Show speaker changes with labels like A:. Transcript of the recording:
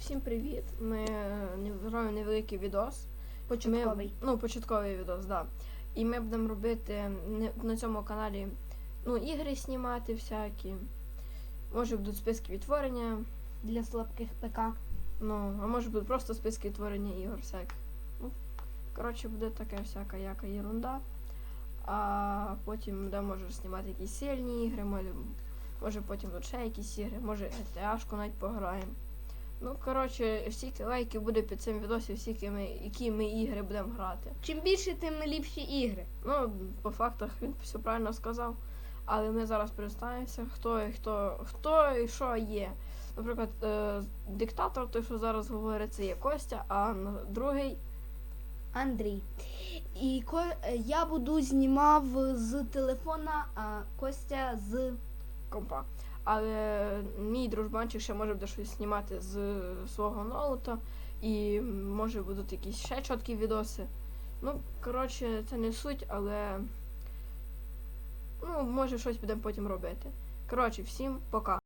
A: Всім привіт! Ми е, робимо невеликий відос.
B: Початковий.
A: Ми, ну, початковий відос, да. І ми будемо робити на цьому каналі ну, ігри знімати всякі. Може будуть списки відтворення,
B: для слабких ПК.
A: ну, а може будуть просто списки відтворення ігор всяких. Ну, коротше, буде така всяка яка ерунда. А потім буде може знімати якісь сильні ігри, може, може потім тут ще якісь ігри, може GTA-шку навіть пограємо. Ну, коротше, стільки лайків буде під цим відосом, стільки ми, які ми ігри будемо грати.
B: Чим більше, тим ліпші ігри.
A: Ну, по фактах він все правильно сказав. Але ми зараз представимося, хто і хто, хто і що є. Наприклад, е, диктатор, той, що зараз говорить, це є Костя, а другий
B: Андрій. І ко... я буду знімав з телефона, а Костя з.
A: Компа. Але мій дружбанчик ще може буде щось знімати з свого ноута, і може будуть якісь ще чіткі відоси. Ну, коротше, це не суть, але ну, може щось будемо потім робити. Коротше, всім пока.